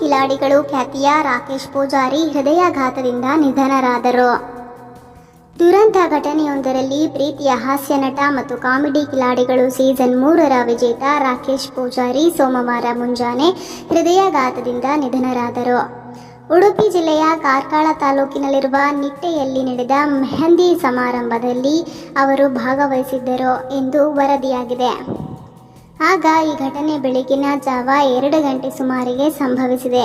ಕಿಲಾಡಿಗಳು ಖ್ಯಾತಿಯ ರಾಕೇಶ್ ಪೂಜಾರಿ ಹೃದಯಾಘಾತದಿಂದ ನಿಧನರಾದರು. ದುರಂತ ಘಟನೆಯೊಂದರಲ್ಲಿ ಪ್ರೀತಿಯ ಹಾಸ್ಯ ನಟ ಮತ್ತು ಕಾಮಿಡಿ ಕಿಲಾಡಿಗಳು ಸೀಸನ್ ಮೂರರ ವಿಜೇತ ರಾಕೇಶ್ ಪೂಜಾರಿ ಸೋಮವಾರ ಮುಂಜಾನೆ ಹೃದಯಾಘಾತದಿಂದ ನಿಧನರಾದರು. ಉಡುಪಿ ಜಿಲ್ಲೆಯ ಕಾರ್ಕಳ ತಾಲೂಕಿನಲ್ಲಿರುವ ನಿಟ್ಟೆಯಲ್ಲಿ ನಡೆದ ಮೆಹಂದಿ ಸಮಾರಂಭದಲ್ಲಿ ಅವರು ಭಾಗವಹಿಸಿದ್ದರು ಎಂದು ವರದಿಯಾಗಿದೆ. ಆಗ ಈ ಘಟನೆ ಬೆಳಗಿನ ಜಾವ ಎರಡು ಗಂಟೆ ಸುಮಾರಿಗೆ ಸಂಭವಿಸಿದೆ.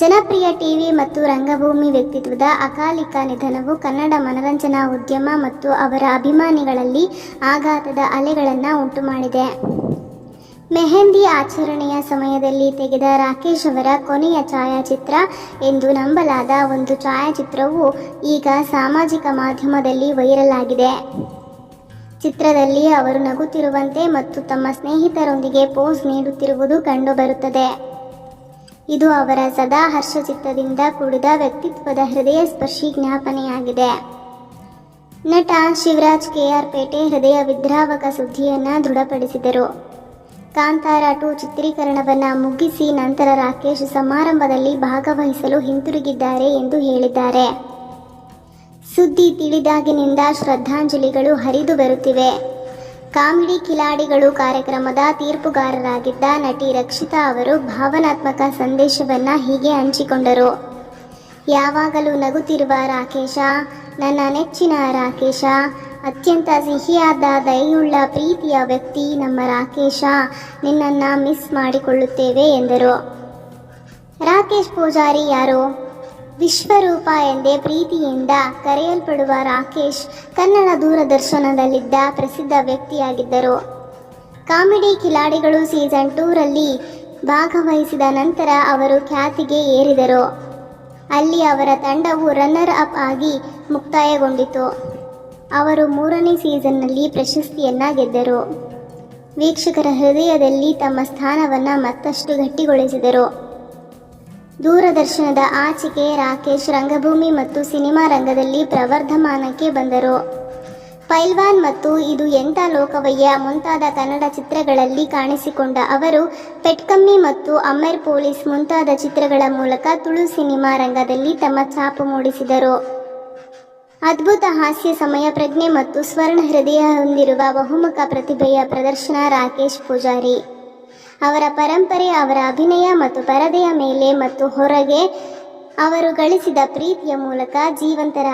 ಜನಪ್ರಿಯ ಟಿವಿ ಮತ್ತು ರಂಗಭೂಮಿ ವ್ಯಕ್ತಿತ್ವದ ಅಕಾಲಿಕ ನಿಧನವು ಕನ್ನಡ ಮನರಂಜನಾ ಉದ್ಯಮ ಮತ್ತು ಅವರ ಅಭಿಮಾನಿಗಳಲ್ಲಿ ಆಘಾತದ ಅಲೆಗಳನ್ನು ಉಂಟುಮಾಡಿದೆ. ಮೆಹಂದಿ ಆಚರಣೆಯ ಸಮಯದಲ್ಲಿ ತೆಗೆದ ರಾಕೇಶ್ ಅವರ ಕೊನೆಯ ಛಾಯಾಚಿತ್ರ ಎಂದು ನಂಬಲಾದ ಒಂದು ಛಾಯಾಚಿತ್ರವು ಈಗ ಸಾಮಾಜಿಕ ಮಾಧ್ಯಮದಲ್ಲಿ ವೈರಲ್ ಆಗಿದೆ. ಚಿತ್ರದಲ್ಲಿ ಅವರು ನಗುತ್ತಿರುವಂತೆ ಮತ್ತು ತಮ್ಮ ಸ್ನೇಹಿತರೊಂದಿಗೆ ಪೋಸ್ ನೀಡುತ್ತಿರುವುದು ಕಂಡುಬರುತ್ತದೆ. ಇದು ಅವರ ಸದಾ ಹರ್ಷಚಿತ್ತದಿಂದ ಕೂಡಿದ ವ್ಯಕ್ತಿತ್ವದ ಹೃದಯ ಸ್ಪರ್ಶಿ ಜ್ಞಾಪನೆಯಾಗಿದೆ. ನಟ ಶಿವರಾಜ್ ಕೆಆರ್ ಪೇಟೆ ಹೃದಯ ವಿದ್ರಾವಕ ಸುದ್ದಿಯನ್ನು ದೃಢಪಡಿಸಿದರು. ಕಾಂತಾರ ಟು ಚಿತ್ರೀಕರಣವನ್ನು ಮುಗಿಸಿ ನಂತರ ರಾಕೇಶ್ ಸಮಾರಂಭದಲ್ಲಿ ಭಾಗವಹಿಸಲು ಹಿಂತಿರುಗಿದ್ದಾರೆ ಎಂದು ಹೇಳಿದ್ದಾರೆ. ಸುದ್ದಿ ತಿಳಿದಾಗಿನಿಂದ ಶ್ರದ್ಧಾಂಜಲಿಗಳು ಹರಿದು ಬರುತ್ತಿವೆ. ಕಾಮಿಡಿ ಕಿಲಾಡಿಗಳು ಕಾರ್ಯಕ್ರಮದ ತೀರ್ಪುಗಾರರಾಗಿದ್ದ ನಟಿ ರಕ್ಷಿತಾ ಅವರು ಭಾವನಾತ್ಮಕ ಸಂದೇಶವನ್ನು ಹೀಗೆ ಹಂಚಿಕೊಂಡರು. ಯಾವಾಗಲೂ ನಗುತ್ತಿರುವ ರಾಕೇಶ, ನನ್ನ ನೆಚ್ಚಿನ ರಾಕೇಶ, ಅತ್ಯಂತ ಸಿಹಿಯಾದ ದಯೆಯುಳ್ಳ ಪ್ರೀತಿಯ ವ್ಯಕ್ತಿ ನಮ್ಮ ರಾಕೇಶ, ನಿನ್ನನ್ನು ಮಿಸ್ ಮಾಡಿಕೊಳ್ಳುತ್ತೇವೆ ಎಂದರು. ರಾಕೇಶ್ ಪೂಜಾರಿ ಯಾರು? ವಿಶ್ವರೂಪ ಎಂದೇ ಪ್ರೀತಿಯಿಂದ ಕರೆಯಲ್ಪಡುವ ರಾಕೇಶ್ ಕನ್ನಡ ದೂರದರ್ಶನದಲ್ಲಿದ್ದ ಪ್ರಸಿದ್ಧ ವ್ಯಕ್ತಿಯಾಗಿದ್ದರು. ಕಾಮಿಡಿ ಕಿಲಾಡಿಗಳು ಸೀಸನ್ ಟೂರಲ್ಲಿ ಭಾಗವಹಿಸಿದ ನಂತರ ಅವರು ಖ್ಯಾತಿಗೆ ಏರಿದರು. ಅಲ್ಲಿ ಅವರ ತಂಡವು ರನ್ನರ್ ಅಪ್ ಆಗಿ ಮುಕ್ತಾಯಗೊಂಡಿತು. ಅವರು ಮೂರನೇ ಸೀಸನ್ನಲ್ಲಿ ಪ್ರಶಸ್ತಿಯನ್ನ ಗೆದ್ದರು. ವೀಕ್ಷಕರ ಹೃದಯದಲ್ಲಿ ತಮ್ಮ ಸ್ಥಾನವನ್ನು ಮತ್ತಷ್ಟು ಗಟ್ಟಿಗೊಳಿಸಿದರು. ದೂರದರ್ಶನದ ಆಚೆಗೆ ರಾಕೇಶ್ ರಂಗಭೂಮಿ ಮತ್ತು ಸಿನಿಮಾ ರಂಗದಲ್ಲಿ ಪ್ರವರ್ಧಮಾನಕ್ಕೆ ಬಂದರು. ಪೈಲ್ವಾನ್ ಮತ್ತು ಇದು ಎಂಥ ಲೋಕವಯ್ಯ ಮುಂತಾದ ಕನ್ನಡ ಚಿತ್ರಗಳಲ್ಲಿ ಕಾಣಿಸಿಕೊಂಡ ಅವರು, ಪೆಟ್ಕಮ್ಮಿ ಮತ್ತು ಅಮರ್ ಪೊಲೀಸ್ ಮುಂತಾದ ಚಿತ್ರಗಳ ಮೂಲಕ ತುಳು ಸಿನಿಮಾ ರಂಗದಲ್ಲಿ ತಮ್ಮ ಛಾಪು ಮೂಡಿಸಿದರು. ಅದ್ಭುತ ಹಾಸ್ಯ ಸಮಯ ಪ್ರಜ್ಞೆ ಮತ್ತು ಸ್ವರ್ಣ ಹೃದಯ ಹೊಂದಿರುವ ಬಹುಮುಖ ಪ್ರತಿಭೆಯ ಪ್ರದರ್ಶನ ರಾಕೇಶ್ ಪೂಜಾರಿ. ಅವರ ಪರಂಪರೆ ಅವರ ಅಭಿನಯ ಮತ್ತು ಪರದೆಯ ಮೇಲೆ ಮತ್ತು ಹೊರಗೆ ಅವರು ಗಳಿಸಿದ ಪ್ರೀತಿಯ ಮೂಲಕ ಜೀವಂತರ